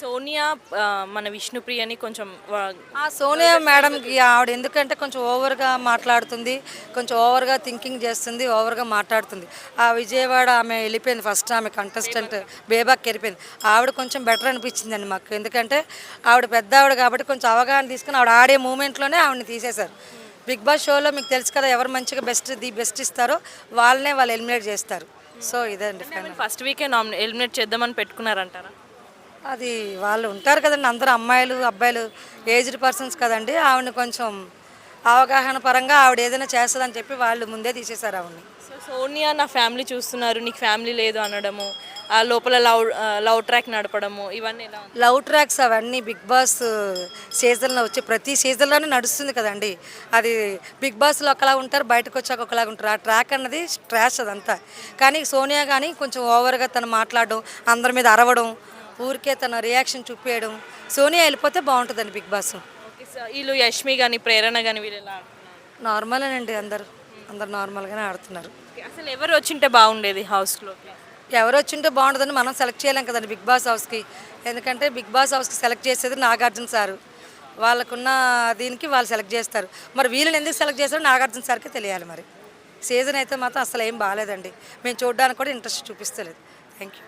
సోనియా మన విష్ణుప్రియని కొంచెం ఆ సోనియా మేడంకి ఆవిడ ఎందుకంటే కొంచెం ఓవర్గా మాట్లాడుతుంది కొంచెం ఓవర్గా థింకింగ్ చేస్తుంది ఓవర్గా మాట్లాడుతుంది. ఆ విజయవాడ ఆమె వెళ్ళిపోయింది ఫస్ట్ ఆమె కంటెస్టెంట్ బేబాక్ వెళ్ళిపోయింది. ఆవిడ కొంచెం బెటర్ అనిపించిందండి మాకు. ఎందుకంటే ఆవిడ పెద్ద ఆవిడ కాబట్టి కొంచెం అవగాహన తీసుకుని ఆవిడ ఆడే మూమెంట్లోనే ఆవిడని తీసేశారు. బిగ్ బాస్ షోలో మీకు తెలుసు కదా ఎవరు మంచిగా బెస్ట్ ది బెస్ట్ ఇస్తారో వాళ్ళనే వాళ్ళు ఎలిమినేట్ చేస్తారు. సో ఇదండి ఫైనల్ ఫస్ట్ వీకే ఎలిమినేట్ చేద్దామని పెట్టుకున్నారంటారా? అది వాళ్ళు ఉంటారు కదండి అందరూ అమ్మాయిలు అబ్బాయిలు ఏజ్డ్ పర్సన్స్ కదండి. ఆవిడని కొంచెం అవగాహన పరంగా ఆవిడ ఏదైనా చేస్తుందని చెప్పి వాళ్ళు ముందే తీసేశారు ఆవిడని. సోనియా నా ఫ్యామిలీ చూస్తున్నారు నీకు ఫ్యామిలీ లేదు అనడము ఆ లోపల లవ్ లవ్ ట్రాక్ నడపడము ఇవన్నీ లవ్ ట్రాక్స్ అవన్నీ బిగ్ బాస్ సీజన్లో వచ్చి ప్రతి సీజన్లోనే నడుస్తుంది కదండి. అది బిగ్ బాస్లో ఒకలా ఉంటారు బయటకు వచ్చాక ఒకలాగా ఉంటారు. ఆ ట్రాక్ అన్నది ట్రాష్ అదంతా. కానీ సోనియా కానీ కొంచెం ఓవర్గా తను మాట్లాడడం అందరి మీద అరవడం ఊరికే తన రియాక్షన్ చూపించడం సోనియా వెళ్ళిపోతే బాగుంటుందండి బిగ్ బాస్. వీళ్ళు యష్మి కానీ ప్రేరణ కానీ వీళ్ళు ఎలా ఆడుతున్నారు? నార్మలేనండి అందరు అందరు నార్మల్గానే ఆడుతున్నారు. అసలు ఎవరు వచ్చింటే బాగుండేది హౌస్లోకి ఎవరు వచ్చింటే బాగుంటుందని మనం సెలెక్ట్ చేయలేం కదండి బిగ్ బాస్ హౌస్కి ఎందుకంటే బిగ్ బాస్ హౌస్కి సెలెక్ట్ చేసేది నాగార్జున సారు. వాళ్ళకున్న దీనికి వాళ్ళు సెలెక్ట్ చేస్తారు. మరి వీళ్ళని ఎందుకు సెలెక్ట్ చేస్తారో నాగార్జున సార్కి తెలియాలి మరి. సీజన్ అయితే మాత్రం అసలు ఏం బాగాలేదండి. మేము చూడడానికి కూడా ఇంట్రెస్ట్ చూపిస్తలేదు. Thank you